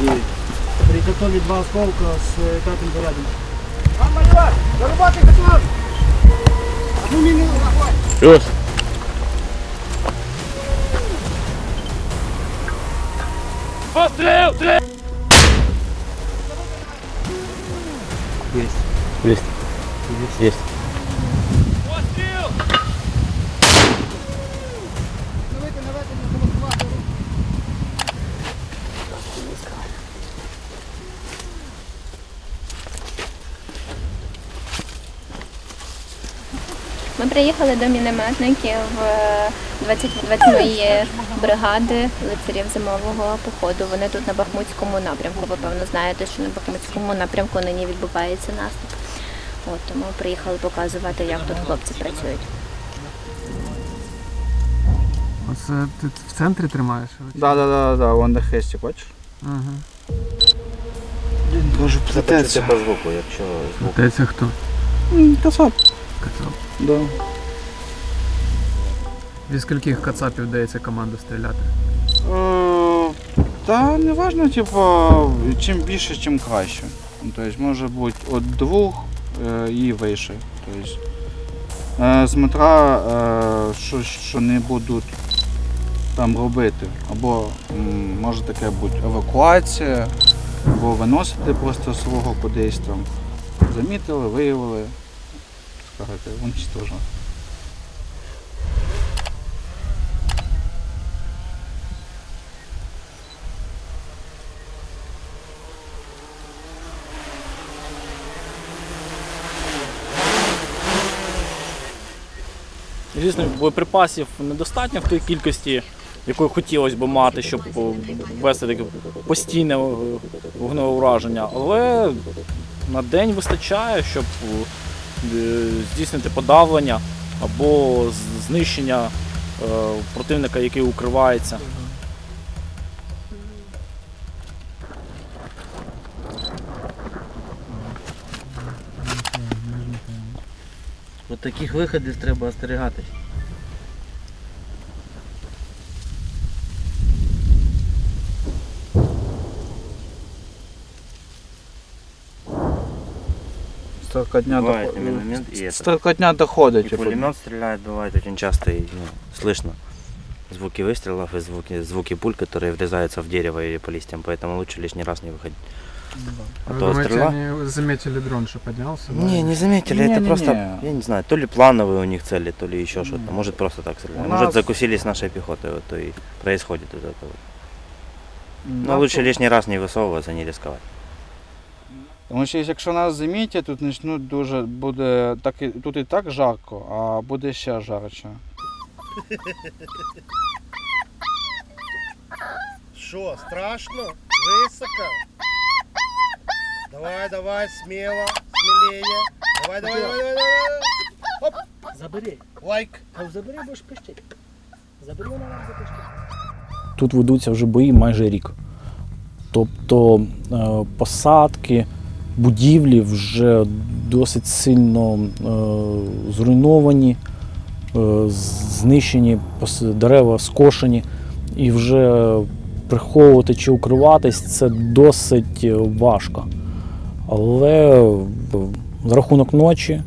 9. Приготовить два осколка с э, пятым зарядом. Вам майор! До работы готов! Одну минуту! Плюс! Пострел! Стрел! Есть. Есть. Есть. Есть. Приїхали до мінометників е, 28-ї бригади лицарів зимового походу. Вони тут на Бахмутському напрямку. Ви певно знаєте, що на Бахмутському напрямку нині відбувається наступ. От тому приїхали показувати, як тут хлопці працюють. Оце ти в центрі тримаєш? Да, да, да, вон де хрестик, бачиш? Ага. Дуже Це почути по звуку, якщо звук. Те хто? Кацап. Кацап. Да. Від скільких кацапів дається команда стріляти? Е, Та не важно, типу, чим більше, тим краще. Тобто може бути від двох е, і вище. Тобто, е, смотря, е, що, що не будуть там робити. Або м, може таке бути евакуація, або виносити просто свого кудись там. Замітили, виявили, скажете, уничтожено. Звісно, боєприпасів недостатньо в тій кількості, якої хотілося б мати, щоб о, вести таке постійне вогневе ураження. Але на день вистачає, щоб е, здійснити подавлення або знищення е, противника, який укривається. Таких виходів треба остерігатись. Строкотня Бывает доход- именно момент, и это. Строкотня доходить. И типу. пулемет стреляет, бывает очень часто, и ну, слышно звуки выстрелов и звуки, звуки пуль, которые врезаются в дерево или по листьям, поэтому лучше лишний раз не выходить. А Ви то думаєте, стріла? вони заметили дрон, що піднявся? да? Не, не заметили, это Не-не-не. просто, я не знаю, то ли плановые у них цели, то ли еще что-то. Может просто так стреляют. У Может нас- закусились нашей пехотой, вот то и происходит вот это вот. Да, Но лучше лишний раз не высовываться, не рисковать. Тому що якщо нас замітять, тут почнуть дуже буде так і тут і так жарко, а буде ще жарче. Що, страшно? Високо? Давай, давай, смело, смелее. Давай, давай, давай, давай, давай. Забери. Лайк. А забери, будешь пищать. Забери, вона нам запищить. Тут ведуться вже бої майже рік. Тобто е, посадки, будівлі вже досить сильно е, зруйновані, е, знищені, дерева скошені, і вже приховувати чи укриватись це досить важко. Але за рахунок ночі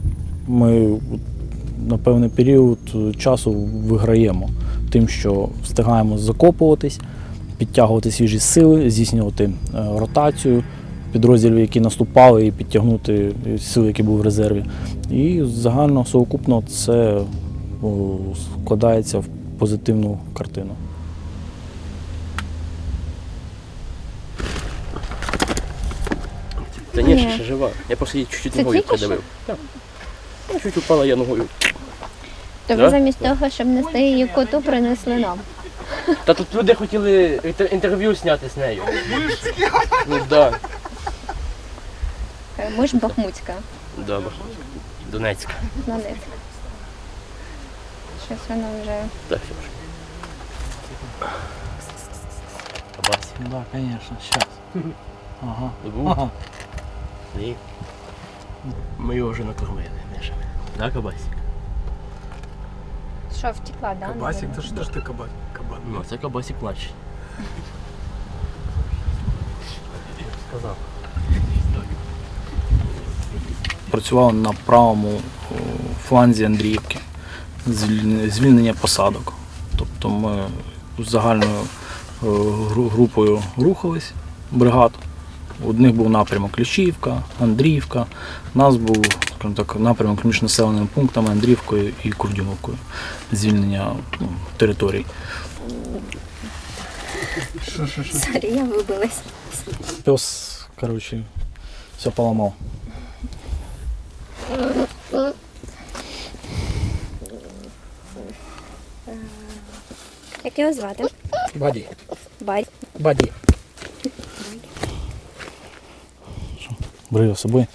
ми на певний період часу виграємо тим, що встигаємо закопуватись, підтягувати свіжі сили, здійснювати е, ротацію підрозділів, які наступали, і підтягнути сили, які були в резерві. І загально совокупно це складається в позитивну картину. Та ні, ще жива. Я просто її чуть-чуть ногою придавив. Так. Чуть упала я ногою. То ви Да? замість того, щоб нести її коту, принесли нам. Та тут люди хотіли інтер- інтерв'ю зняти з нею. Ну да. Е, Ми ж Бахмутська, Добре. Донецька. Донецька. Щось воно вже. Так, все вже. Кабасик. Так, звісно, зараз. Ага. Ага. Ні. Ми його вже накормили, Миша. Да, кабасик? Що, втекла, да? Кабасик, то що ж ти кабан? Кабан. Ну, це кабасик младший. Працював на правому фланзі Андріївки. Звільнення, посадок. Тобто ми з загальною е, групою рухались бригад. У одних був напрямок Кліщівка, Андріївка. У нас був так, напрямок між населеними пунктами Андріївкою і Курдюмовкою. Звільнення ну, територій. Сорі, я вибилась. Пес, короче, все поломал. Як його звати? Баді. Бай. Баді. Брию з собою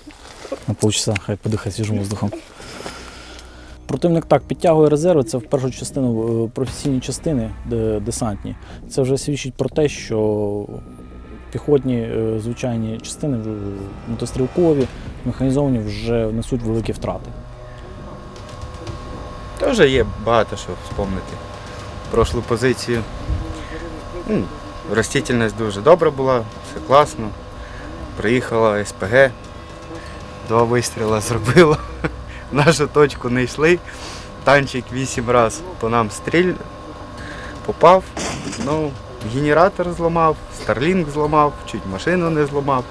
на полчаса, хай подихає свіжим воздухом. Противник так підтягує резерви, це в першу частину е, професійні частини десантні. Це вже свідчить про те, що піхотні е, звичайні частини, вже мотострілкові, механізовані вже несуть великі втрати. Теж є багато що вспомнити. Прошлу позицію. Ну, Ростительність дуже добра була, все класно. Приїхала СПГ, два вистріли зробила. Нашу точку не йшли. Танчик вісім разів по нам стріль попав. Ну, генератор зламав, старлінг зламав, чуть машину не зламав,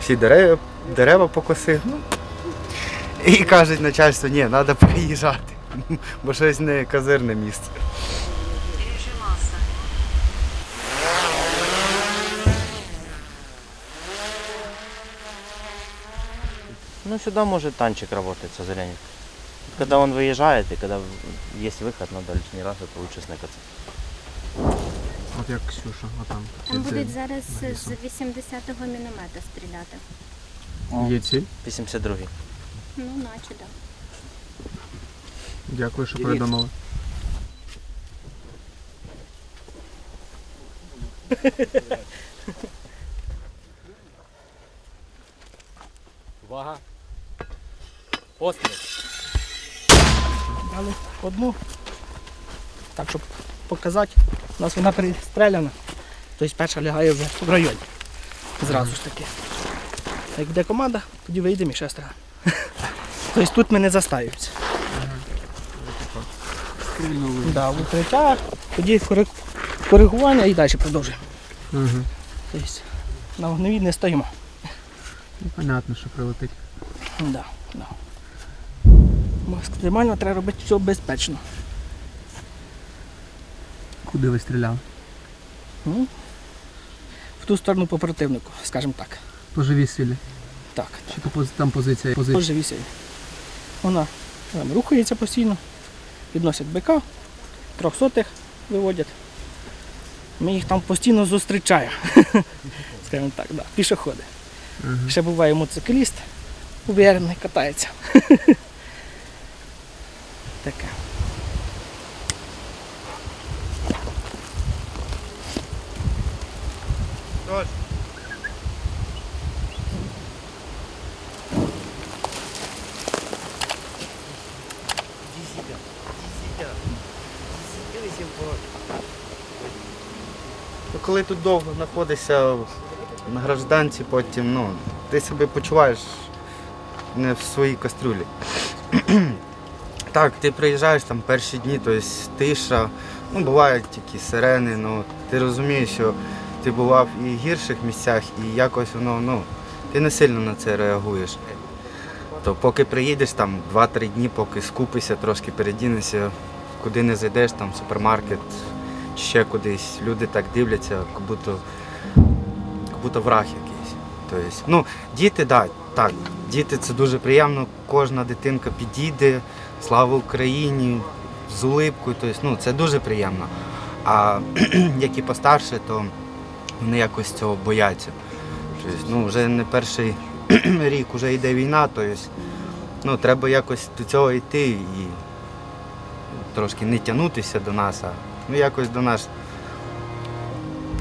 всі дерева, дерева покосив. Ну, і кажуть начальство, ні, треба переїжджати бо щось не казирне місце. Ну, сюда может танчик работать, сожалению. Когда он выезжает и когда есть выход, надо лишний раз, это лучше сныкаться. От як Ксюша, отам. Там Де- будуть зараз де- з 80-го міномета стріляти. Є ціль. 82-й. Ну, наче так. Дякую, що повідомили. Увага. Постріл. Дали одну. Так, щоб показати. У нас вона перестріляна. Тобто перша лягає вже в районі. Зразу ж таки. Як буде команда, тоді вийдемо і ще стріляємо. Тобто тут ми не. Стрільнули. Да, в укриття, тоді коригування і далі продовжуємо. Угу. Тобто на вогневі не стоїмо. Ну, понятно, що прилетить. Да, да. Максимально треба робити все безпечно. Куди ви стріляли? Ну, в ту сторону по противнику, скажімо так. По живій силі. Так, Чи то там позиція? позиція? дуже вісіль. Вона там, рухається постійно, підносять БК, трьохсотих виводять. Ми їх там постійно зустрічаємо. Скажімо так, да. пішоходи. Мгм. Ще буває мотоцикліст, уверений, катається. Таке. Коли тут довго знаходишся на гражданці, потім ну, ти себе почуваєш не в своїй кастрюлі. так, ти приїжджаєш там перші дні, тобто тиша, ну бувають тільки сирени, ну ти розумієш, що ти бував і в гірших місцях, і якось воно, ну, ти не сильно на це реагуєш. То поки приїдеш там 2-3 дні, поки скупишся, трошки передінешся, куди не зайдеш, там супермаркет, ще кудись. Люди так дивляться, як будто, як будто враг якийсь. Тобто, ну, діти, да, так, діти це дуже приємно, кожна дитинка підійде, слава Україні, з улипкою, тобто, ну, це дуже приємно. А які постарше, то вони якось цього бояться. Тобто, ну, вже не перший рік вже йде війна, тобто, ну, треба якось до цього йти і трошки не тягнутися до нас, а ну, якось до нас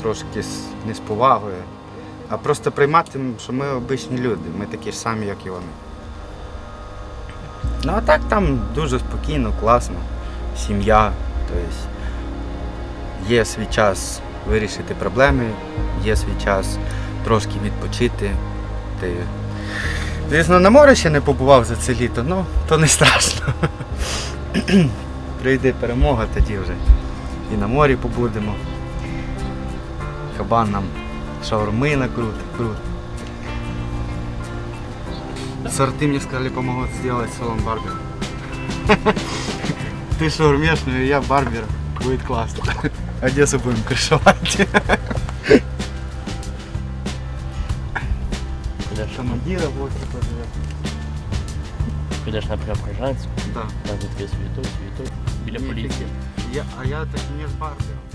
трошки не з повагою, а просто приймати, що ми обичні люди, ми такі ж самі, як і вони. Ну а так там дуже спокійно, класно, сім'я, тобто є свій час вирішити проблеми, є свій час трошки відпочити. Ти... Звісно, на море ще не побував за це літо, ну то не страшно. Прийде перемога, тоді вже і на морі побудемо. Кабан нам шаурми накрутить, круто. Сорты мне сказали, помогут сделать салон барбера. Ты шаурмешный, я барбер. Будет классно. Одессу будем крышевать. Командира вот типа живет. Підеш на Преображенську, Да. там відкрий світок, світок, Біля поліції. Я, а я так не з барбером.